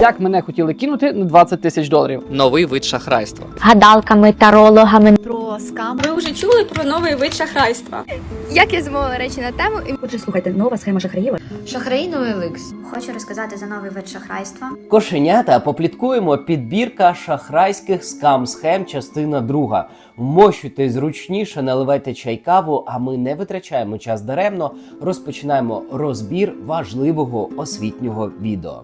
Як мене хотіли кинути на 20 тисяч доларів. Новий вид шахрайства. гадалками, тарологами. про скам. Ви вже чули про новий вид шахрайства? Як я замовила речі на тему, і Отже, слухайте, нова схема шахраїв. Шахраїн OLX. Хочу розказати за новий вид шахрайства. Кошенята попліткуємо підбірка шахрайських скам-схем, частина друга. Вмощуйте зручніше, наливайте чай каву, а ми не витрачаємо час даремно. Розпочинаємо розбір важливого освітнього відео.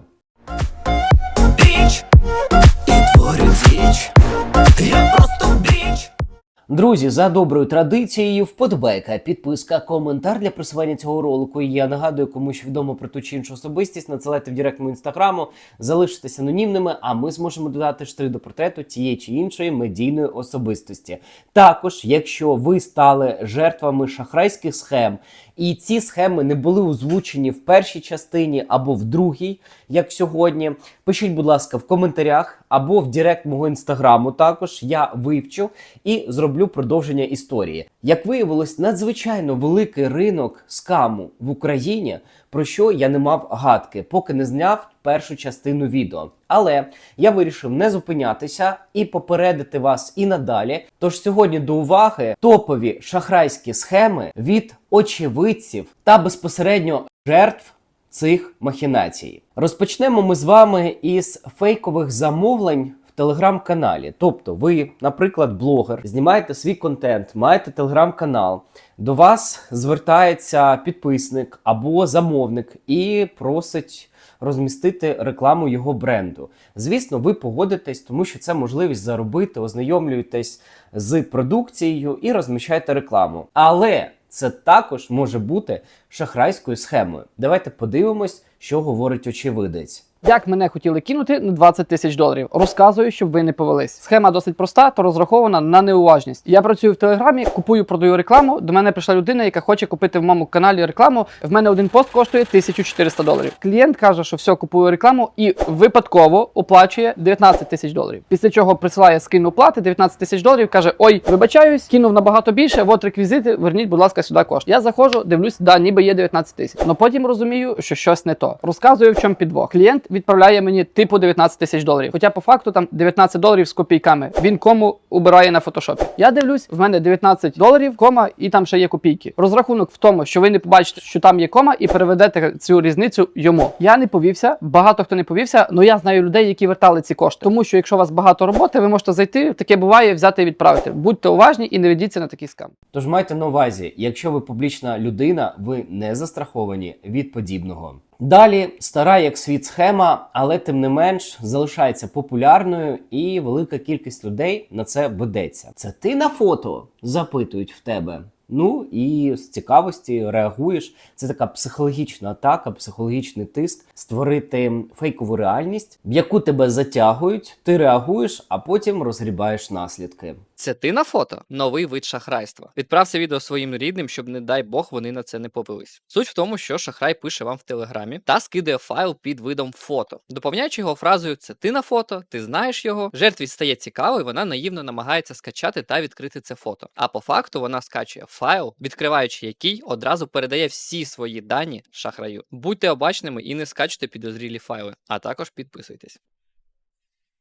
Друзі, за доброю традицією, вподобайка, підписка, коментар для просування цього ролику. І я нагадую, кому що відомо про ту чи іншу особистість, надсилайте в директ мого інстаграму, залишитесь анонімними, а ми зможемо додати штри до портрету тієї чи іншої медійної особистості. Також, якщо ви стали жертвами шахрайських схем, і ці схеми не були озвучені в першій частині або в другій, як сьогодні. Пишіть, будь ласка, в коментарях або в директ мого інстаграму. Також я вивчу і зроблю продовження історії. Як виявилось, надзвичайно великий ринок скаму в Україні, про що я не мав гадки, поки не зняв першу частину відео. Але я вирішив не зупинятися і попередити вас і надалі. Тож сьогодні до уваги топові шахрайські схеми від очевидців та безпосередньо жертв цих махінацій. Розпочнемо ми з вами із фейкових замовлень. Телеграм-каналі, тобто ви, наприклад, блогер, знімаєте свій контент, маєте телеграм-канал, до вас звертається підписник або замовник і просить розмістити рекламу його бренду. Звісно, ви погодитесь, тому що це можливість заробити, ознайомлюєтесь з продукцією і розміщаєте рекламу. Але це також може бути шахрайською схемою. Давайте подивимось, що говорить очевидець. Як мене хотіли кинути на 20 тисяч доларів. Розказую, щоб ви не повелись. Схема досить проста, то розрахована на неуважність. Я працюю в телеграмі, купую, продаю рекламу. До мене прийшла людина, яка хоче купити в моєму каналі рекламу. В мене один пост коштує 1400 доларів. Клієнт каже, що все купує рекламу і випадково оплачує 19 тисяч доларів. Після чого присилає скин оплати 19 тисяч доларів. каже: Ой, вибачаюсь, кинув набагато більше. От реквізити, верніть, будь ласка, сюди кошти. Я заходжу, дивлюсь, да, ніби є 19 тисяч. Но потім розумію, що щось не то. Розказую, в чому підвох. Клієнт відправляє мені типу 19 тисяч доларів. Хоча по факту там 19 доларів з копійками. Він кому убирає на фотошопі. Я дивлюсь, в мене 19 доларів, кома, і там ще є копійки. Розрахунок в тому, що ви не побачите, що там є кома, і переведете цю різницю йому. Я не повівся, багато хто не повівся, але я знаю людей, які вертали ці кошти. Тому що якщо у вас багато роботи, ви можете зайти, таке буває, взяти і відправити. Будьте уважні і не ведіться на такий скам. Тож майте на увазі, якщо ви публічна людина, ви не застраховані від подібного. Далі стара як світ схема, але тим не менш залишається популярною і велика кількість людей на це ведеться. Це ти на фото запитують в тебе. Ну і з цікавості реагуєш. Це така психологічна атака, психологічний тиск створити фейкову реальність, в яку тебе затягують, ти реагуєш, а потім розгрібаєш наслідки. Це ти на фото? Новий вид шахрайства. Відправ це відео своїм рідним, щоб, не дай Бог, вони на це не повелись. Суть в тому, що шахрай пише вам в телеграмі та скидає файл під видом фото, доповняючи його фразою Це ти на фото, ти знаєш його. Жертві стає цікаво, і вона наївно намагається скачати та відкрити це фото. А по факту вона скачує файл, відкриваючи який одразу передає всі свої дані шахраю. Будьте обачними і не скачуйте підозрілі файли, а також підписуйтесь.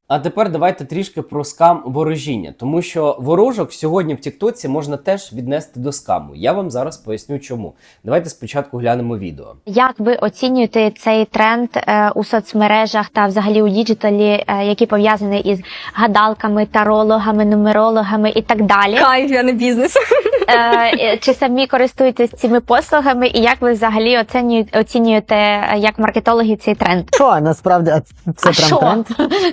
А тепер давайте трішки про скам ворожіння, тому що ворожок сьогодні в Тіктоці можна теж віднести до скаму. Я вам зараз поясню, чому. Давайте спочатку глянемо відео. Як ви оцінюєте цей тренд е, у соцмережах та взагалі у діджиталі, е, який пов'язаний із гадалками, тарологами, нумерологами і так далі? Кайф, я не бізнес. Е, е, Чи самі користуєтесь цими послугами, і як ви взагалі оцінюєте, оцінюєте як маркетологи цей тренд? Що, насправді, це А прям що? тренд.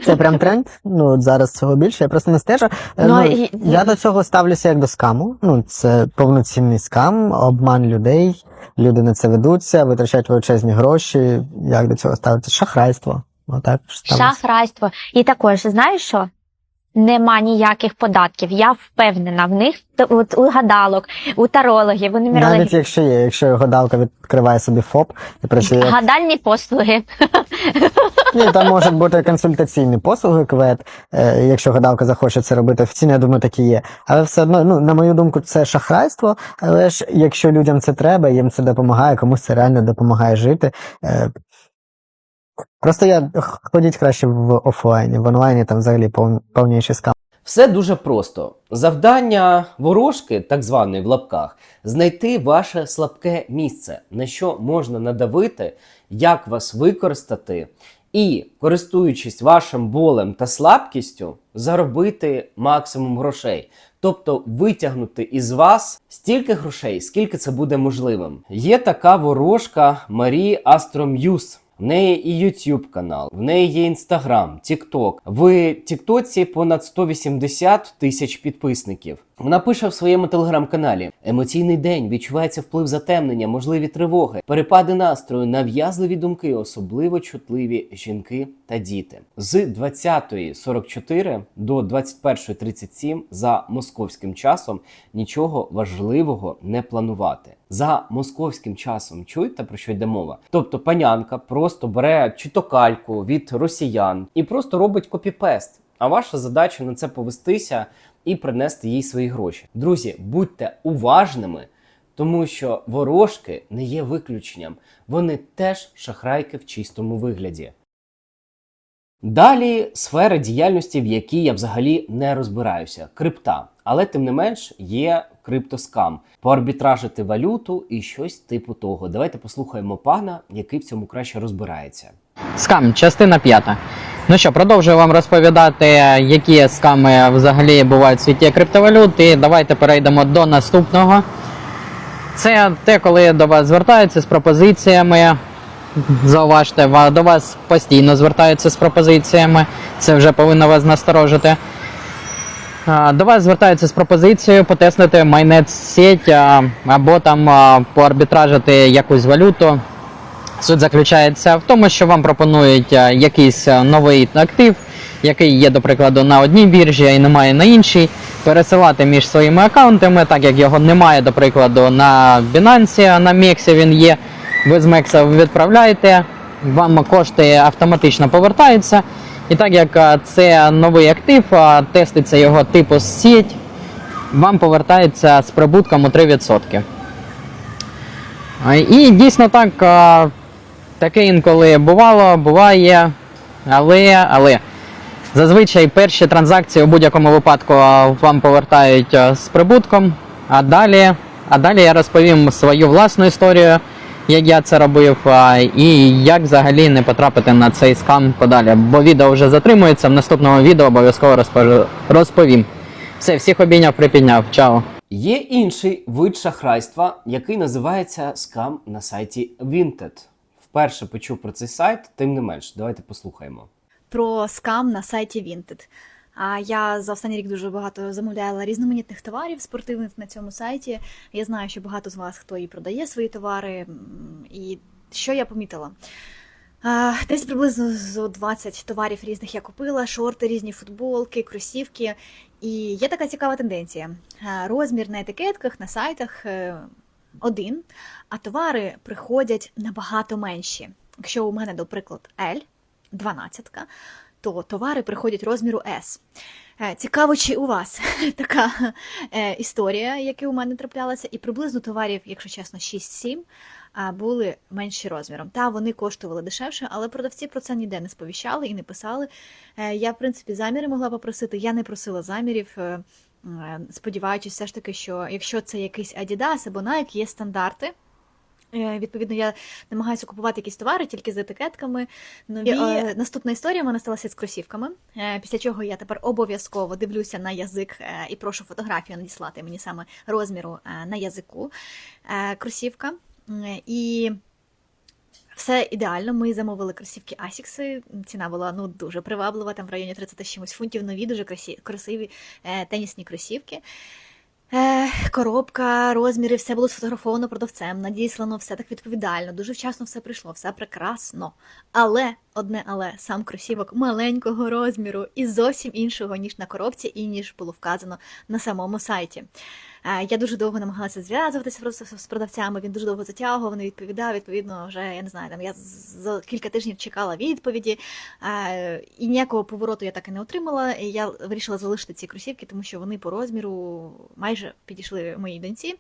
Це прям тренд. Ну, зараз цього більше, я просто не стежу. Е, Ну, Ну, і- я до цього ставлюся як до скаму. Ну, це повноцінний скам, обман людей. Люди на це ведуться, витрачають величезні гроші. Як до цього ставитися? Шахрайство. Отак. Шахрайство. І також, знаєш що? Нема ніяких податків. Я впевнена в них от, у гадалок, у тарологів, у нумерологів. Навіть якщо є, якщо гадалка відкриває собі ФОП і працює. Гадальні послуги. Ні, там можуть бути консультаційні послуги квет, е, якщо гадалка захоче це робити офіційно, я думаю, так і є. Але все одно, ну, на мою думку, це шахрайство. Але ж якщо людям це треба, їм це допомагає, комусь це реально допомагає жити. Просто я ходіть краще в офлайні, в онлайні там взагалі пов- повніший скам. Все дуже просто. Завдання ворожки, так званої в лапках, знайти ваше слабке місце, на що можна надавити, як вас використати, і, користуючись вашим болем та слабкістю, заробити максимум грошей. Тобто витягнути із вас стільки грошей, скільки це буде можливим. Є така ворожка Марії Астром'юз. В неї і YouTube канал, в неї є Instagram, TikTok. В Тіктоці понад 180 тисяч підписників. Вона пише в своєму телеграм-каналі: емоційний день відчувається вплив затемнення, можливі тривоги, перепади настрою, нав'язливі думки, особливо чутливі жінки та діти. З 20.44 до 21.37 за московським часом нічого важливого не планувати. За московським часом чуєте про що йде мова? Тобто панянка просто бере чи то кальку від росіян і просто робить копіпест. А ваша задача на це повестися і принести їй свої гроші. Друзі, будьте уважними, тому що ворожки не є виключенням. Вони теж шахрайки в чистому вигляді. Далі сфера діяльності, в якій я взагалі не розбираюся. Крипта. Але тим не менш є криптоскам, поарбітражити валюту і щось типу того. Давайте послухаємо пана, який в цьому краще розбирається. Скам, частина п'ята. Ну що, продовжую вам розповідати, які сками взагалі бувають в світі криптовалют. І давайте перейдемо до наступного. Це те, коли до вас звертаються з пропозиціями. Зауважте, до вас постійно звертаються з пропозиціями. Це вже повинно вас насторожити. До вас звертаються з пропозицією потеснити майнет сеть або там поарбітражити якусь валюту. Суть заключається в тому, що вам пропонують е, якийсь е, новий актив, який є, до прикладу, на одній біржі, й немає на іншій. Пересилати між своїми аккаунтами, так як його немає, до прикладу, на Binance, а на Мексі він є. Ви з Мекса відправляєте, вам кошти автоматично повертаються. І так як е, це новий актив, теститься його типу сеть, вам повертається з прибутком у 3%. І дійсно так, таке інколи бувало, буває, але, але зазвичай перші транзакції у будь-якому випадку вам повертають з прибутком, а далі, а далі я розповім свою власну історію, як я це робив, і як взагалі не потрапити на цей скам подалі. Бо відео вже затримується, в наступному відео обов'язково розповім. Все, всіх обійняв, припідняв. Чао. Є інший вид шахрайства, який називається скам на сайті Vinted. Вперше почув про цей сайт, тим не менш. Давайте послухаємо. про скам на сайті Vinted. А я за останній рік дуже багато замовляла різноманітних товарів спортивних на цьому сайті. Я знаю, що багато з вас хто і продає свої товари. І що я помітила? Десь приблизно зо 20 товарів різних я купила, шорти, різні футболки, кросівки. І є така цікава тенденція. Розмір на етикетках, на сайтах один, а товари приходять набагато менші. Якщо у мене, до прикладу, L, 12, то товари приходять розміру S. Е, Цікаво, чи у вас така е, історія, яка у мене траплялася, і приблизно товарів, якщо чесно, 6-7 а, були менші розміром. Та вони коштували дешевше, але продавці про це ніде не сповіщали і не писали. Е, Я, в принципі, заміри могла попросити. Я не просила замірів, сподіваючись, все ж таки, що якщо це якийсь Adidas або Nike, є стандарти. Е, Відповідно, я намагаюся купувати якісь товари тільки з етикетками. Нові. Е, наступна історія в мене сталася з кросівками. Е, після чого я тепер обов'язково дивлюся на язик е, і прошу фотографію надіслати мені саме розміру е, на язику е, кросівка. Е, І все ідеально. Ми замовили кросівки Asics. Ціна була ну дуже приваблива, там в районі 30 чимось фунтів. Нові дуже красі- красиві е, тенісні кросівки. Е, коробка, розміри, все було сфотографовано продавцем, надіслано, все так відповідально, дуже вчасно все прийшло, все прекрасно. Але, одне але, сам кросівок маленького розміру і зовсім іншого, ніж на коробці, і ніж було вказано на самому сайті. Я дуже довго намагалася зв'язуватися просто з продавцями. Він дуже довго затягував, не відповідав. Відповідно, вже я не знаю, там я за кілька тижнів чекала відповіді. І ніякого повороту я так і не отримала. І я вирішила залишити ці кросівки, тому що вони по розміру майже підійшли моїй доньці.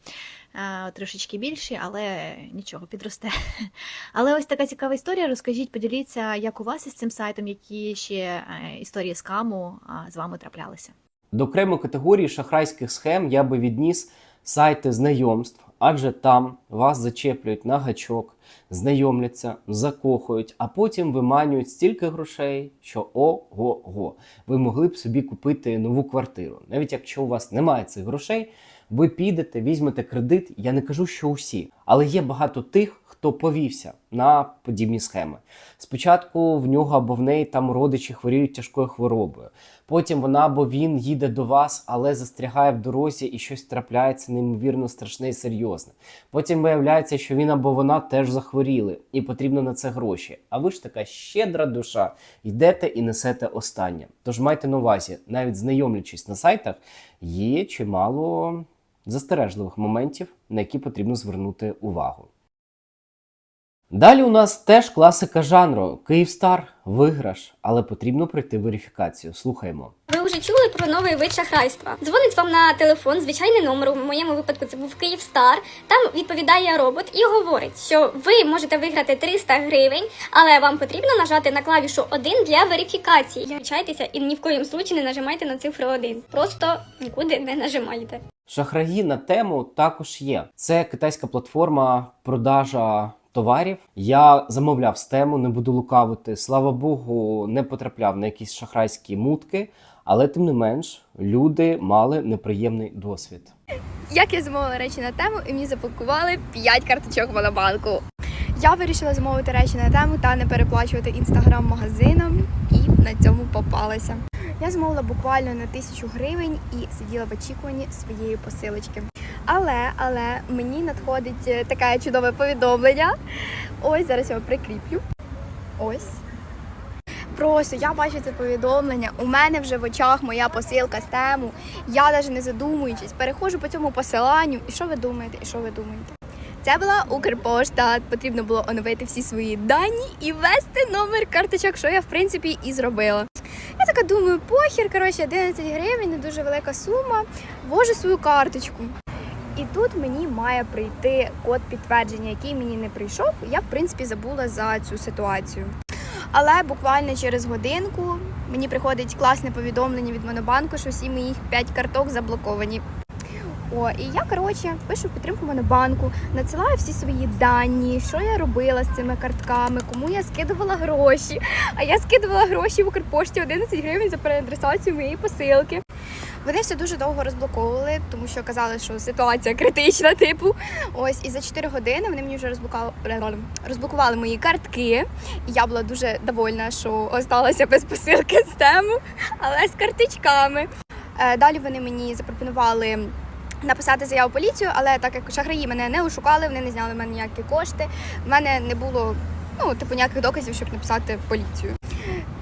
Трошечки більші, але нічого, підросте. Але ось така цікава історія. Розкажіть, поділіться, як у вас із цим сайтом, які ще е, історії скаму з вами траплялися. До окремої категорії шахрайських схем я би відніс сайти знайомств, адже там вас зачеплюють на гачок, знайомляться, закохують, а потім виманюють стільки грошей, що ого-го. Ви могли б собі купити нову квартиру. Навіть якщо у вас немає цих грошей, ви підете, візьмете кредит. Я не кажу, що усі, але є багато тих, хто повівся на подібні схеми. Спочатку в нього або в неї там родичі хворіють тяжкою хворобою. Потім вона або він їде до вас, але застрягає в дорозі і щось трапляється неймовірно страшне і серйозне. Потім виявляється, що він або вона теж захворіли, і потрібно на це гроші. А ви ж така щедра душа, йдете і несете останнє. Тож майте на увазі, навіть знайомлячись на сайтах, є чимало застережливих моментів, на які потрібно звернути увагу. Далі у нас теж класика жанру Київстар, виграш, але потрібно пройти верифікацію. Слухаємо. Ви вже чули про новий вид шахрайства? Дзвонить вам на телефон звичайний номер. У моєму випадку це був Київстар. Там відповідає робот і говорить, що ви можете виграти 300 гривень, але вам потрібно нажати на клавішу 1 для верифікації. Включайтеся і ні в коїм случаї не нажимайте на цифру 1. Просто нікуди не нажимайте. Шахраї на тему також є. Це китайська платформа продажа товарів. Я замовляв з тему, не буду лукавити. Слава Богу, не потрапляв на якісь шахрайські мутки, але тим не менш люди мали неприємний досвід. Як я замовила речі на тему, і мені запакували 5 карточок монобанку. Я вирішила замовити речі на тему та не переплачувати інстаграм-магазинам, і на цьому попалася. Я замовила буквально на тисячу гривень і сиділа в очікуванні своєї посилочки. Але, але мені надходить е, таке чудове повідомлення. Ось зараз його прикріплю. Ось. Просто я бачу це повідомлення. У мене вже в очах моя посилка з тему. Я навіть не задумуючись, переходжу по цьому посиланню. І що ви думаєте? І що ви думаєте? Це була Укрпошта. Потрібно було оновити всі свої дані і ввести номер карточок, що я в принципі і зробила. Я така думаю, похер, коротше, 11 гривень, не дуже велика сума. Ввожу свою карточку. І тут мені має прийти код підтвердження, який мені не прийшов. Я в принципі забула за цю ситуацію. Але буквально через годинку мені приходить класне повідомлення від Монобанку, що всі моїх 5 карток заблоковані. О, і я коротше пишу підтримку Монобанку, надсилаю всі свої дані, що я робила з цими картками, кому я скидувала гроші. А я скидувала гроші в Укрпошті 11 гривень за переадресацію моєї посилки. Вони все дуже довго розблоковували, тому що казали, що ситуація критична, типу. Ось і за 4 години вони мені вже розблокували, розблокували мої картки. І я була дуже довольна, що осталася без посилки з тему, але з картичками. Е, Далі вони мені запропонували. Написати заяву поліцію, але так як шахраї мене не ошукали, вони не зняли в мене ніякі кошти. В мене не було ну, типу, ніяких доказів, щоб написати поліцію.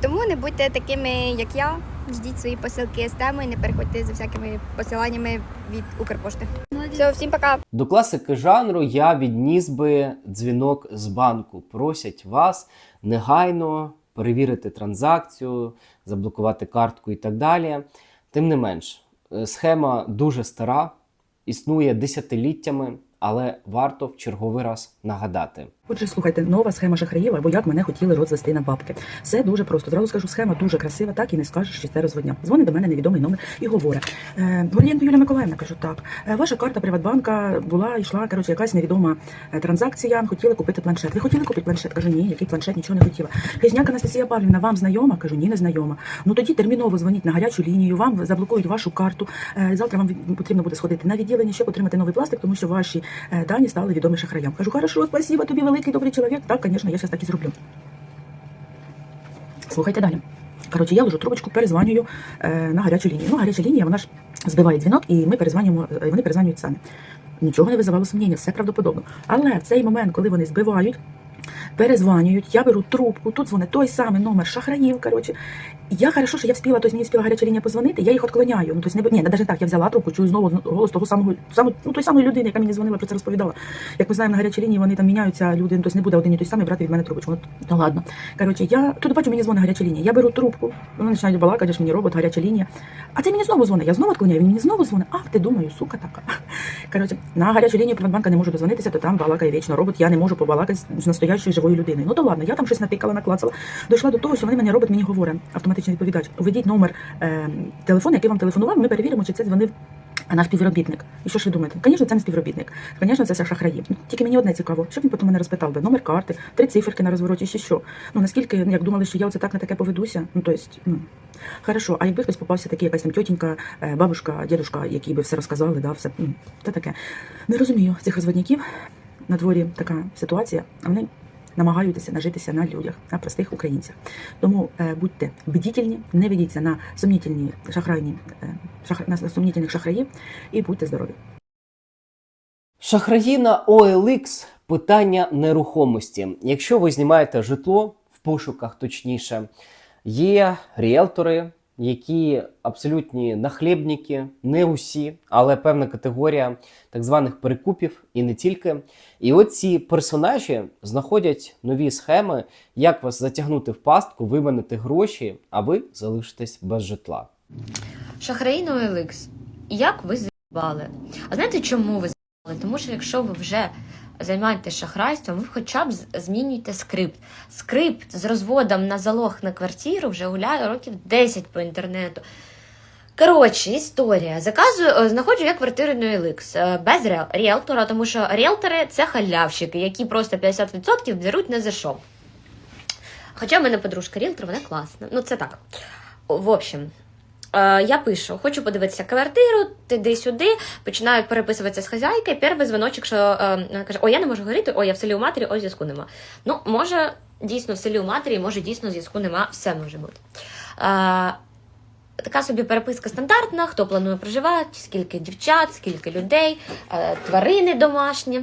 Тому не будьте такими, як я. Ждіть свої посилки з теми і не переходьте за всякими посиланнями від Укрпошти. Все, всім пока. До класики жанру я відніс би дзвінок з банку. Просять вас негайно перевірити транзакцію, заблокувати картку і так далі. Тим не менш, е, схема дуже стара, існує десятиліттями, але варто в черговий раз нагадати. Отже, слухайте, нова схема шахраїв, або як мене хотіли розвести на бабки. Все дуже просто. Зразу скажу, схема дуже красива, так і не скажеш, що це розводня. Дзвонить до мене невідомий номер і говорить. Е, Юлія Миколаївна, кажу, так. Е, ваша карта Приватбанка була, йшла, коротше, якась невідома е, транзакція. Хотіли купити планшет. Ви хотіли купити планшет? Кажу, ні, який планшет, нічого не хотіла. Хижняк Анастасія Павлівна, вам знайома? Кажу, ні, не знайома. Ну тоді терміново дзвоніть на гарячу лінію, вам заблокують вашу карту. Е, Завтра вам потрібно буде сходити на відділення, щоб отримати новий пластик, тому що ваші дані стали відомі шахраям. Кажу, хорошо, спасибо, тобі великий добрий чоловік. Так, звісно, я зараз так і зроблю. Слухайте далі. Коротше, я ложу трубочку, перезванюю е, на гарячу лінію. Ну, гаряча лінія, вона ж збиває дзвінок, і ми перезванюємо, е, вони перезванюють самі. Нічого не визивало сумніння, все правдоподобно. Але в цей момент, коли вони збивають, перезванюють, я беру трубку, тут дзвонить той самий номер шахраїв, коротше, Я хорошо, що я вспіла, тобто мені вспіла гаряча лінія позвонити, я їх відклоняю. Ну, тобто, не, ні, навіть так, я взяла трубку, чую знову голос того самого, самого ну, той самої людини, яка мені дзвонила, про це розповідала. Як ми знаємо, на гарячій лінії вони там міняються, люди, ну, тобто не буде один і той самий брати від мене трубочку. Ну, ну ладно. Коротше, я тут бачу, мені дзвонить гаряча лінія. Я беру трубку, вони починають балакати, мені робот, гаряча лінія. А це мені знову дзвонить, я знову відклоняю, він мені знову дзвонить. Ах, ти думаю, сука така. Коротше, на гарячу лінію Приватбанка не можу дозвонитися, то там балакає вічно робот, я не можу побалакати з настоящою живою людиною. Ну то ладно, я там щось натикала, наклацала. Дійшла до того, що вони мене робот мені говорить, автоматичний відповідач. Введіть номер е, телефону, який вам телефонував, ми перевіримо, чи це дзвонив наш співробітник. І що ж ви думаєте? Звісно, це не співробітник. Звісно, це все шахраї. Ну, Тільки мені одне цікаво, що він потім мене розпитав би? Номер карти, три циферки на розвороті, чи що. Ну наскільки, ну, як думали, що я оце так на таке поведуся? Ну, тобто, ну. Хорошо, а якби хтось попався такий, якась там тьотінька, е, бабушка, дідушка, які би все розказали, да, все ну, це таке. Не розумію цих розводників. На дворі така ситуація, а вони намагаються нажитися на людях, на простих українцях. Тому е, будьте бдітельні, не ведіться на сумнітельні шахрайні, е, на сумнітельних шахраїв і будьте здорові. Шахраї на OLX – питання нерухомості. Якщо ви знімаєте житло в пошуках, точніше, є ріелтори, які абсолютні нахлебники, не усі, але певна категорія так званих перекупів і не тільки. І от ці персонажі знаходять нові схеми, як вас затягнути в пастку, виманити гроші, а ви залишитесь без житла. Шахраї OLX. Як ви заїбали? А знаєте, чому ви заїбали? Тому що якщо ви вже займаєтесь шахрайством, ви хоча б з- змінюєте скрипт. Скрипт з розводом на залог на квартиру вже гуляє років 10 по інтернету. Коротше, історія. Заказую, е, знаходжу я квартиру на OLX е, без ріелтора, тому що ріелтори це халявщики, які просто 50% беруть не за що. Хоча в мене подружка ріелтор, вона класна. Ну, це так. В общем, я пишу, хочу подивитися квартиру, туди-сюди, починаю переписуватися з хазяйкою, перший дзвоночок, що е, каже, о, я не можу говорити, о, я в селі у матері, о, зв'язку нема. Ну, може, дійсно в селі у матері, може, дійсно зв'язку нема, все може бути. Е, така собі переписка стандартна, хто планує проживати, скільки дівчат, скільки людей, е, тварини домашні.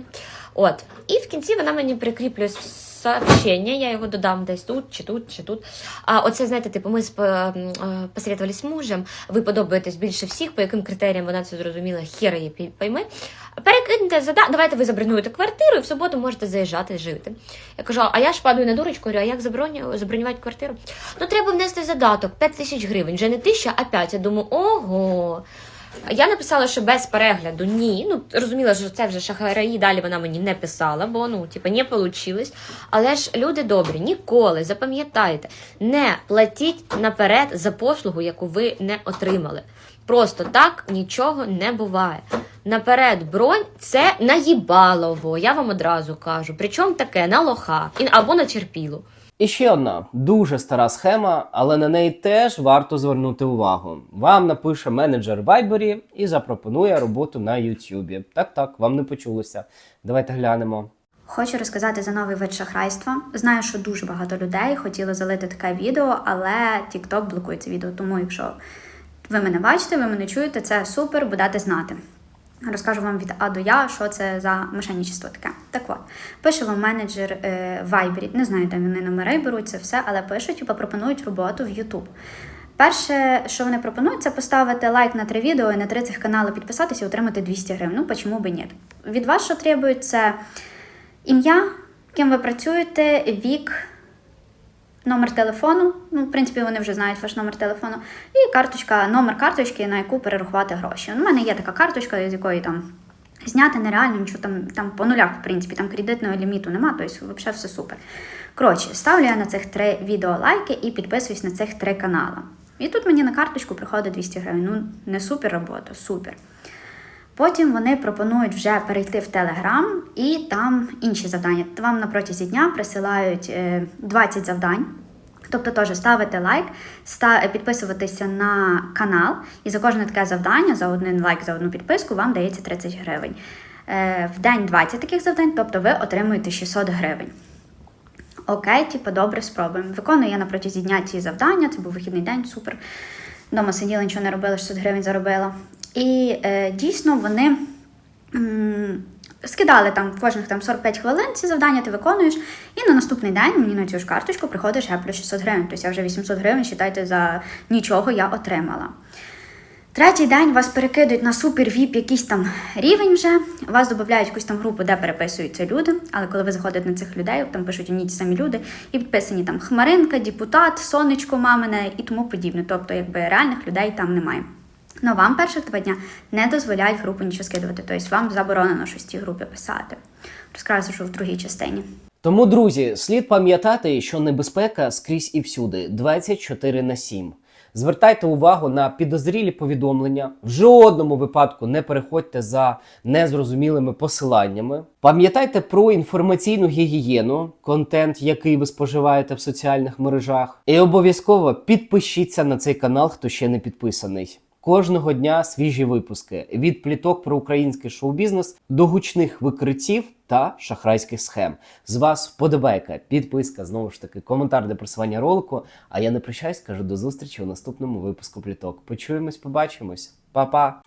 От. І в кінці вона мені прикріплює сообщення, я його додам десь тут, чи тут, чи тут. А оце, знаєте, типу, ми м, е, з мужем, ви подобаєтесь більше всіх, по яким критеріям вона це зрозуміла, хіра її пойми. Перекиньте зада, давайте ви забронюєте квартиру і в суботу можете заїжджати жити. Я кажу, а я ж падаю на дурочку, говорю, а як заброню, забронювати квартиру? Ну, треба внести задаток 5 тисяч гривень, вже не тисяча, а 5. Я думаю, ого. Я написала, що без перегляду ні. Ну, розуміла, що це вже шахраї, далі вона мені не писала, бо ну, типу, не вийшло. Але ж люди добрі, ніколи запам'ятайте, не платіть наперед за послугу, яку ви не отримали. Просто так нічого не буває. Наперед бронь це наїбалово, я вам одразу кажу. Причому таке на лоха або на терпілу. І ще одна дуже стара схема, але на неї теж варто звернути увагу. Вам напише менеджер Viber і запропонує роботу на YouTube. Так, так, вам не почулося. Давайте глянемо. Хочу розказати за новий вид шахрайства. Знаю, що дуже багато людей хотіли залити таке відео, але TikTok блокує це відео. Тому, якщо ви мене бачите, ви мене чуєте, це супер, будете знати. Розкажу вам від А до Я, що це за мошенничество таке. Так от, пише вам менеджер е, Viber, не знаю, де вони номери беруть це все, але пишуть і пропонують роботу в YouTube. Перше, що вони пропонують, це поставити лайк на три відео і на три цих канали підписатися і отримати 200 гривень. Ну, чому би ні? Від вас, що требують, це ім'я, ким ви працюєте, вік, номер телефону. Ну, в принципі, вони вже знають ваш номер телефону, і карточка, номер карточки, на яку перерахувати гроші. У мене є така карточка, з якої там. Зняти нереально, нічого там, там по нулях, в принципі, там кредитного ліміту нема, тобто взагалі все супер. Коротше, ставлю я на цих три відео лайки і підписуюсь на цих три канали. І тут мені на карточку приходить 200 гривень. Ну, не супер робота, супер. Потім вони пропонують вже перейти в Телеграм і там інші завдання. Вам на протязі дня присилають е, 20 завдань. Тобто теж ставити лайк, ста- підписуватися на канал, і за кожне таке завдання, за один лайк, за одну підписку, вам дається 30 гривень. Е, В день 20 таких завдань, тобто ви отримуєте 600 гривень. Окей, типу, добре, спробуємо. Виконую я на протязі дня ці завдання, це був вихідний день, супер. Дома сиділа, нічого не робила, 600 гривень заробила. І е, дійсно вони скидали там кожних там 45 хвилин ці завдання, ти виконуєш, і на наступний день мені на цю ж карточку приходить ще плюс 600 гривень. Тобто я вже 800 гривень, вважайте, за нічого я отримала. Третій день вас перекидують на супер віп якийсь там рівень вже. Вас додають якусь там групу, де переписуються люди. Але коли ви заходите на цих людей, там пишуть одні ті самі люди, і підписані там Хмаринка, депутат, сонечко мамине і тому подібне. Тобто, якби реальних людей там немає. Но вам перших два дня не дозволяють в групу нічого скидувати. Тобто вам заборонено щось в цій групі писати. Розкажу в другій частині. Тому, друзі, слід пам'ятати, що небезпека скрізь і всюди 24 на 7. Звертайте увагу на підозрілі повідомлення. В жодному випадку не переходьте за незрозумілими посиланнями. Пам'ятайте про інформаційну гігієну, контент, який ви споживаєте в соціальних мережах. І обов'язково підпишіться на цей канал, хто ще не підписаний. Кожного дня свіжі випуски від пліток про український шоу-бізнес до гучних викриттів та шахрайських схем. З вас вподобайка, підписка, знову ж таки, коментар для просування ролику. А я не прощаюсь, кажу до зустрічі у наступному випуску пліток. Почуємось, побачимось, Па-па!